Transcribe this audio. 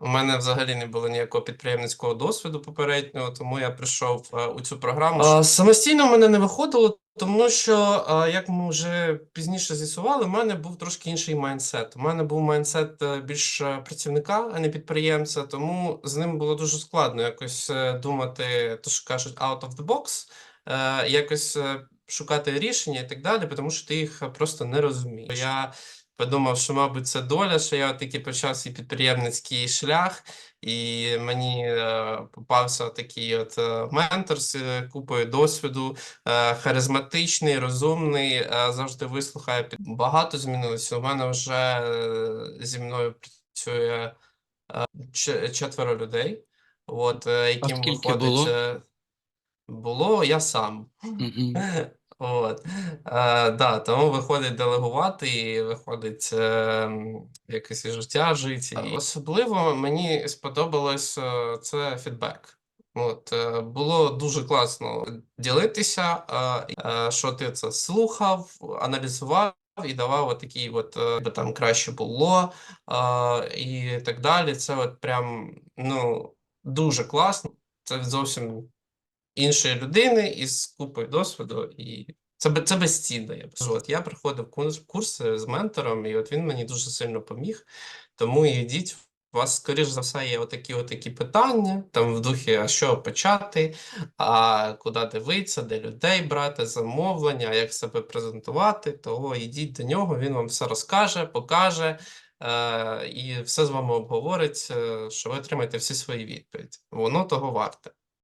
У мене взагалі не було ніякого підприємницького досвіду попереднього, тому я прийшов е, у цю програму. А, самостійно в мене не виходило, тому що, а, як ми вже пізніше з'ясували, в мене був трошки інший майндсет. У мене був майндсет е, більш е, працівника, а не підприємця, тому з ним було дуже складно якось е, думати, то що кажуть, out of the box, е, якось е, шукати рішення і так далі, тому що ти їх е, просто не розумієш. Я подумав, що, мабуть, це доля, що я таки почав свій підприємницький шлях, і мені е, попався такий от е, ментор з е, купою досвіду, е, харизматичний, розумний, е, завжди вислухає. Багато змінилося. У мене вже е, зі мною працює е, четверо людей, от, е, яким скільки виходить. було? е, Було я сам. Мгм. От. Е, да, тому виходить делегувати і виходить е, якесь життя жити. Особливо мені сподобалось е, це фідбек. От, е, було дуже класно ділитися, е, е, що ти це слухав, аналізував і давав от такі от, е, би там краще було е, і так далі. Це от прям ну, дуже класно. Це зовсім іншої людини із купою досвіду, і це, це безцінно. Я б. От я проходив курс, курси з ментором, і от він мені дуже сильно поміг. Тому йдіть. У вас, скоріш за все, є отакі отакі питання, там в духі, а що почати, а куди дивитися, де людей брати, замовлення, як себе презентувати, то йдіть до нього, він вам все розкаже, покаже е, і все з вами обговорить, е, що ви отримаєте всі свої відповіді. Воно того варте.